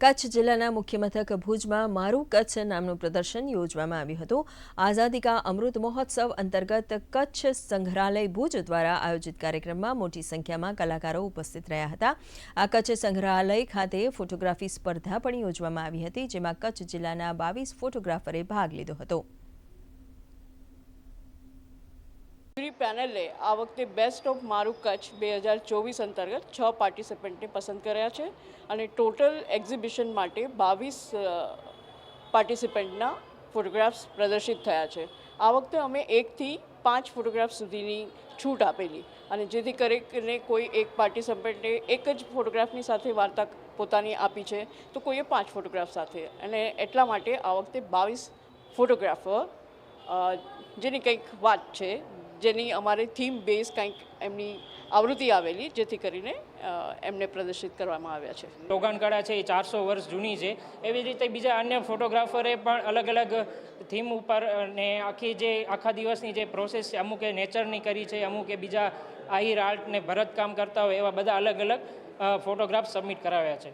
કચ્છ જિલ્લાના મુખ્ય મથક ભુજમાં મારું કચ્છ નામનું પ્રદર્શન યોજવામાં આવ્યું હતું. આઝાદી કા અમૃત મહોત્સવ અંતર્ગત કચ્છ સંગ્રહાલય ભુજ દ્વારા આયોજિત કાર્યક્રમમાં મોટી સંખ્યામાં કલાકારો ઉપસ્થિત રહ્યા હતા. આ કચ્છ સંગ્રહાલય ખાતે ફોટોગ્રાફી સ્પર્ધા પણ યોજવામાં આવી હતી, જેમાં કચ્છ જિલ્લાના બાવીસ ફોટોગ્રાફરે ભાગ લીધો હતો. પેનલે આ વખતે બેસ્ટ ઓફ મારું કચ્છ બે હજાર ચોવીસ અંતર્ગત છ પાર્ટિસિપન્ટને પસંદ કર્યા છે અને ટોટલ એક્ઝિબિશન માટે બાવીસ પાર્ટિસિપન્ટના ફોટોગ્રાફ્સ પ્રદર્શિત થયા છે. આ વખતે અમે એકથી પાંચ ફોટોગ્રાફ સુધીની છૂટ આપેલી અને જેથી કરીને કોઈ એક પાર્ટિસિપન્ટે એક જ ફોટોગ્રાફની સાથે વાર્તા પોતાની આપી છે, તો કોઈએ પાંચ ફોટોગ્રાફ સાથે. અને એટલા માટે આ વખતે બાવીસ ફોટોગ્રાફર જેની કંઈક વાત છે જેની અમારે થીમ બેઝ કંઈક એમની આવૃત્તિ આવેલી, જેથી કરીને એમને પ્રદર્શિત કરવામાં આવ્યા છે. ટોગાન કળા છે એ ચારસો વર્ષ જૂની છે. એવી રીતે બીજા અન્ય ફોટોગ્રાફરે પણ અલગ અલગ થીમ ઉપર ને આખી જે, આખા દિવસની જે પ્રોસેસ છે, અમુકે નેચરની કરી છે, અમુકે બીજા આહિર આર્ટ ને ભરતકામ કરતા હોય એવા બધા અલગ અલગ ફોટોગ્રાફ સબમિટ કરાવ્યા છે.